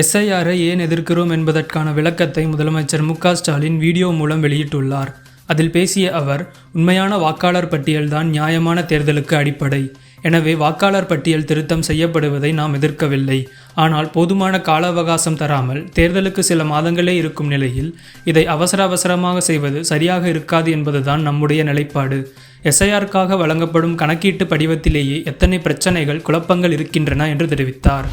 எஸ்ஐஆரை ஏன் எதிர்க்கிறோம் என்பதற்கான விளக்கத்தை முதலமைச்சர் மு ஸ்டாலின் வீடியோ மூலம் வெளியிட்டுள்ளார். அதில் பேசிய அவர் உண்மையான வாக்காளர் பட்டியல்தான் நியாயமான தேர்தலுக்கு அடிப்படை. எனவே வாக்காளர் பட்டியல் திருத்தம் செய்யப்படுவதை நாம் எதிர்க்கவில்லை. ஆனால் போதுமான கால அவகாசம் தராமல் தேர்தலுக்கு சில மாதங்களே இருக்கும் நிலையில் இதை அவசர அவசரமாக செய்வது சரியாக இருக்காது என்பதுதான் நம்முடைய நிலைப்பாடு. எஸ்ஐஆருக்காக வழங்கப்படும் கணக்கீட்டு படிவத்திலேயே எத்தனை பிரச்சனைகள் குழப்பங்கள் இருக்கின்றன என்று தெரிவித்தார்.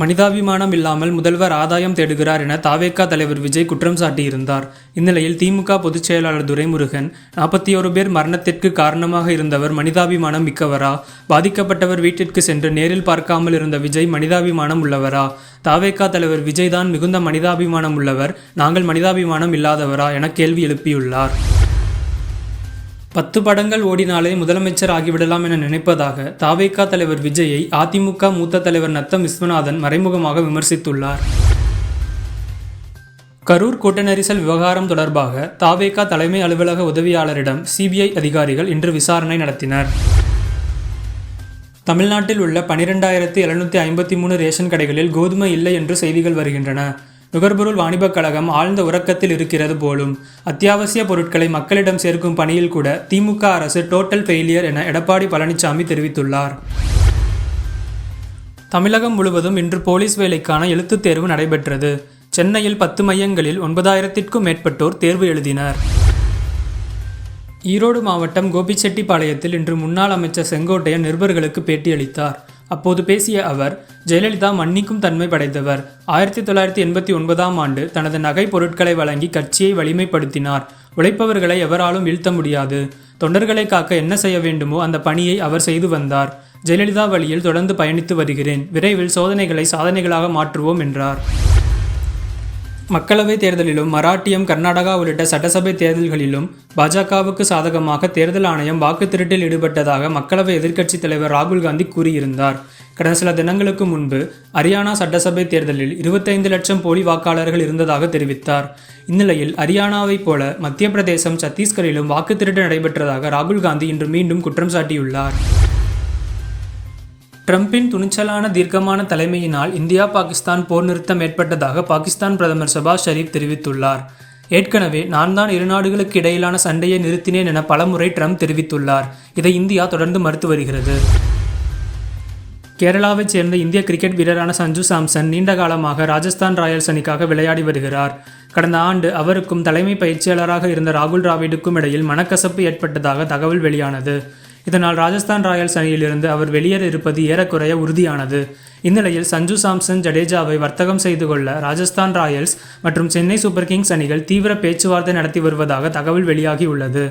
மனிதாபிமானம் இல்லாமல் முதல்வர் ஆதாயம் தேடுகிறார் என தாவேகா தலைவர் விஜய் குற்றம் சாட்டியிருந்தார். இந்நிலையில் திமுக பொதுச் செயலாளர் துரைமுருகன் நாற்பத்தி ஒரு பேர் மரணத்திற்கு காரணமாக இருந்தவர் மனிதாபிமானம் மிக்கவரா? பாதிக்கப்பட்டவர் வீட்டிற்கு சென்று நேரில் பார்க்காமல் இருந்த விஜய் மனிதாபிமானம் உள்ளவரா? தாவேக்கா தலைவர் விஜய் தான் மிகுந்த மனிதாபிமானம் உள்ளவர் நாங்கள் மனிதாபிமானம் இல்லாதவரா? என கேள்வி எழுப்பியுள்ளார். பத்து படங்கள் ஓடினாலே முதலமைச்சர் ஆகிவிடலாம் என நினைப்பதாக தாவேகா தலைவர் விஜயை அதிமுக மூத்த தலைவர் நத்தம் விஸ்வநாதன் மறைமுகமாக விமர்சித்துள்ளார். கரூர் கூட்ட நெரிசல் விவகாரம் தொடர்பாக தாவேகா தலைமை அலுவலக உதவியாளரிடம் சிபிஐ அதிகாரிகள் இன்று விசாரணை நடத்தினர். தமிழ்நாட்டில் உள்ள பனிரெண்டாயிரத்தி எழுநூற்றி ஐம்பத்தி மூணு ரேஷன் கடைகளில் கோதுமை இல்லை என்று செய்திகள் வருகின்றன. நுகர்பொருள் வாணிபக் கழகம் ஆழ்ந்த உறக்கத்தில் இருக்கிறது போலும் அத்தியாவசிய பொருட்களை மக்களிடம் சேர்க்கும் பணியில் கூட திமுக அரசு டோட்டல் ஃபெயிலியர் என எடப்பாடி பழனிசாமி தெரிவித்துள்ளார். தமிழகம் முழுவதும் இன்று போலீஸ் வேலைக்கான எழுத்துத் தேர்வு நடைபெற்றது. சென்னையில் பத்து மையங்களில் ஒன்பதாயிரத்திற்கும் மேற்பட்டோர் தேர்வு எழுதினர். ஈரோடு மாவட்டம் கோபிச்செட்டிப்பாளையத்தில் இன்று முன்னாள் அமைச்சர் செங்கோட்டையன் நிருபர்களுக்கு பேட்டியளித்தார். அப்போது பேசிய அவர் ஜெயலலிதா மன்னிக்கும் தன்மை படைத்தவர். ஆயிரத்தி தொள்ளாயிரத்தி எண்பத்தி ஒன்பதாம் ஆண்டு தனது நகை பொருட்களை வழங்கி கட்சியை வலிமைப்படுத்தினார். உழைப்பவர்களை எவராலும் வீழ்த்த முடியாது. தொண்டர்களை காக்க என்ன செய்ய வேண்டுமோ அந்த பணியை அவர் செய்து வந்தார். ஜெயலலிதா வழியில் தொடர்ந்து பயணித்து வருகிறேன். விரைவில் சோதனைகளை சாதனைகளாக மாற்றுவோம் என்றார். மக்களவைத் தேர்தலிலும் மராட்டியம் கர்நாடகா உள்ளிட்ட சட்டசபை தேர்தல்களிலும் பாஜகவுக்கு சாதகமாக தேர்தல் ஆணையம் வாக்கு திருட்டில் ஈடுபட்டதாக மக்களவை எதிர்க்கட்சித் தலைவர் ராகுல் காந்தி கூறியிருந்தார். கடந்த சில தினங்களுக்கு முன்பு ஹரியானா சட்டசபை தேர்தலில் இருபத்தைந்து லட்சம் போலி வாக்காளர்கள் இருந்ததாக தெரிவித்தார். இந்நிலையில் ஹரியானாவைப் போல மத்திய பிரதேசம் சத்தீஸ்கரிலும் வாக்கு திருட்டு நடைபெற்றதாக ராகுல் காந்தி இன்று மீண்டும் குற்றம் சாட்டியுள்ளார். ட்ரம்பின் துணிச்சலான தீர்க்கமான தலைமையினால் இந்தியா பாகிஸ்தான் போர் நிறுத்தம் ஏற்பட்டதாக பாகிஸ்தான் பிரதமர் ஷபாஸ் ஷரீப் தெரிவித்துள்ளார். ஏற்கனவே நான் தான் இரு நாடுகளுக்கு இடையிலான சண்டையை நிறுத்தினேன் என பலமுறை ட்ரம்ப் தெரிவித்துள்ளார். இதை இந்தியா தொடர்ந்து மறுத்து வருகிறது. கேரளாவைச் சேர்ந்த இந்திய கிரிக்கெட் வீரரான சஞ்சு சாம்சன் நீண்ட காலமாக ராஜஸ்தான் ராயல்ஸ் அணிக்காக விளையாடி வருகிறார். கடந்த ஆண்டு அவருக்கும் தலைமை பயிற்சியாளராக இருந்த ராகுல் டிராவிடுக்கும் இடையில் மனக்கசப்பு ஏற்பட்டதாக தகவல் வெளியானது. இதனால் ராஜஸ்தான் ராயல்ஸ் அணியிலிருந்து அவர் வெளியேற இருப்பது ஏறக்குறைய உறுதியானது. இந்நிலையில் சஞ்சு சாம்சன் ஜடேஜாவை வர்த்தகம் செய்து கொள்ள ராஜஸ்தான் ராயல்ஸ் மற்றும் சென்னை சூப்பர் கிங்ஸ் அணிகள் தீவிர பேச்சுவார்த்தை நடத்தி வருவதாக தகவல் வெளியாகியுள்ளது.